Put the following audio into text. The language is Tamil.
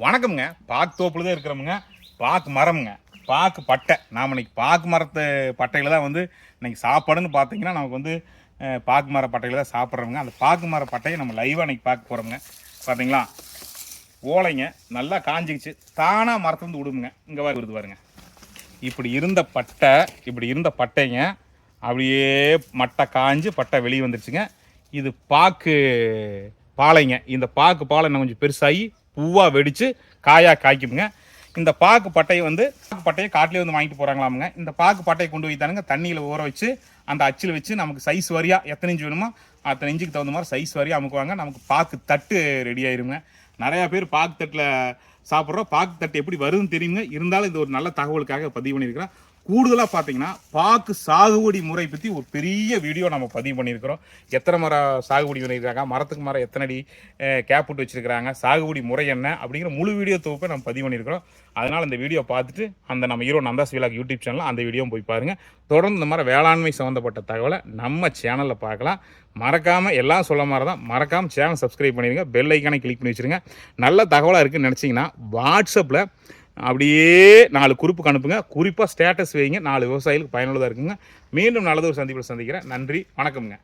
வணக்கம்ங்க. பாக்கு தோப்புல தான் இருக்கிறோமுங்க பாக்கு மரம்ங்க. பாக்கு பட்டை. நாம் இன்னைக்கு பாக்கு மரத்து பட்டையில் தான் வந்து இன்னைக்கு சாப்பாடுன்னு பார்த்தீங்கன்னா நமக்கு வந்து பாக்கு மர பட்டையில் தான் சாப்பிட்றோமுங்க அந்த பாக்கு மர பட்டையை நம்ம லைவாக இன்னைக்கு பார்க்க போகிறோமுங்க பார்த்தீங்களா ஓலைங்க நல்லா காஞ்சிக்கிச்சு தானாக மரத்துலேருந்து விடுமுங்க இங்கே வருது பாருங்க. இப்படி இருந்த பட்டை இப்படி இருந்த பட்டைங்க அப்படியே மட்டை காஞ்சு பட்டை வெளியே வந்துருச்சுங்க. இது பாக்கு பாலைங்க. இந்த பாக்கு பாலை இன்னும் கொஞ்சம் பெருசாகி பூவாக வெடித்து காயாக காய்க்குமுங்க. இந்த பாக்கு பட்டையை வந்து பாக்கு பட்டையை காட்டிலே வந்து வாங்கிட்டு போகிறாங்களாமுங்க இந்த பாக்கு பட்டையை கொண்டு போய் தானுங்க தண்ணியில் ஊற வச்சு அந்த அச்சில் வச்சு நமக்கு சைஸ் வரியாக எத்தனை இன்ச்சு வேணுமோ அத்தனை இன்ச்சுக்கு தகுந்த மாதிரி சைஸ் வரியா அமுக்குவாங்க. நமக்கு பாக்கு தட்டு ரெடி ஆயிருங்க. நிறையா பேர் பாக்கு தட்டில் சாப்பிட்றோம். பாக்கு தட்டு எப்படி வருதுன்னு தெரியுங்க. இருந்தாலும் இது ஒரு நல்ல தகவலுக்காக பதிவு பண்ணியிருக்கிறேன். கூடுதலாக பார்த்தீங்கன்னா பாக்கு சாகுபடி முறை பற்றி ஒரு பெரிய வீடியோ நம்ம பதிவு பண்ணியிருக்கிறோம். எத்தனை மரம் சாகுபடி பண்ணியிருக்காங்க? மரத்துக்கு மரம் எத்தனை அடி கேப் விட்டு வச்சிருக்கிறாங்க? சாகுபடி முறை என்ன? அப்படிங்கிற முழு வீடியோ தொகுப்பை நம்ம பதிவு பண்ணியிருக்கிறோம். அதனால் இந்த வீடியோ பார்த்துட்டு அந்த நம்ம ஹீரோ நந்தாஸ் விலாக் யூடியூப் சேனலில் அந்த வீடியோவும் போய் பாருங்கள் தொடர்ந்து இந்த மாதிரி வேளாண்மை சம்மந்தப்பட்ட தகவலை நம்ம சேனலில் பார்க்கலாம். மறக்காமல் எல்லாம் சொல்ல மாதிரி தான் மறக்காமல் சேனல் சப்ஸ்கிரைப் பண்ணிடுங்க பெல் ஐக்கானை கிளிக் பண்ணி வச்சுருங்க. நல்ல தகவலாக இருக்குதுன்னு நினச்சிங்கன்னா வாட்ஸ்அப்பில் அப்படியே நாலு குறிப்புக்கு அனுப்புங்க. குறிப்பாக ஸ்டேட்டஸ் வைங்க. நாலு விவசாயிகளுக்கு பயனுள்ளதாக இருக்குங்க. மீண்டும் நல்லதொரு சந்திப்பில் சந்திக்கிறேன். நன்றி. வணக்கம்ங்க.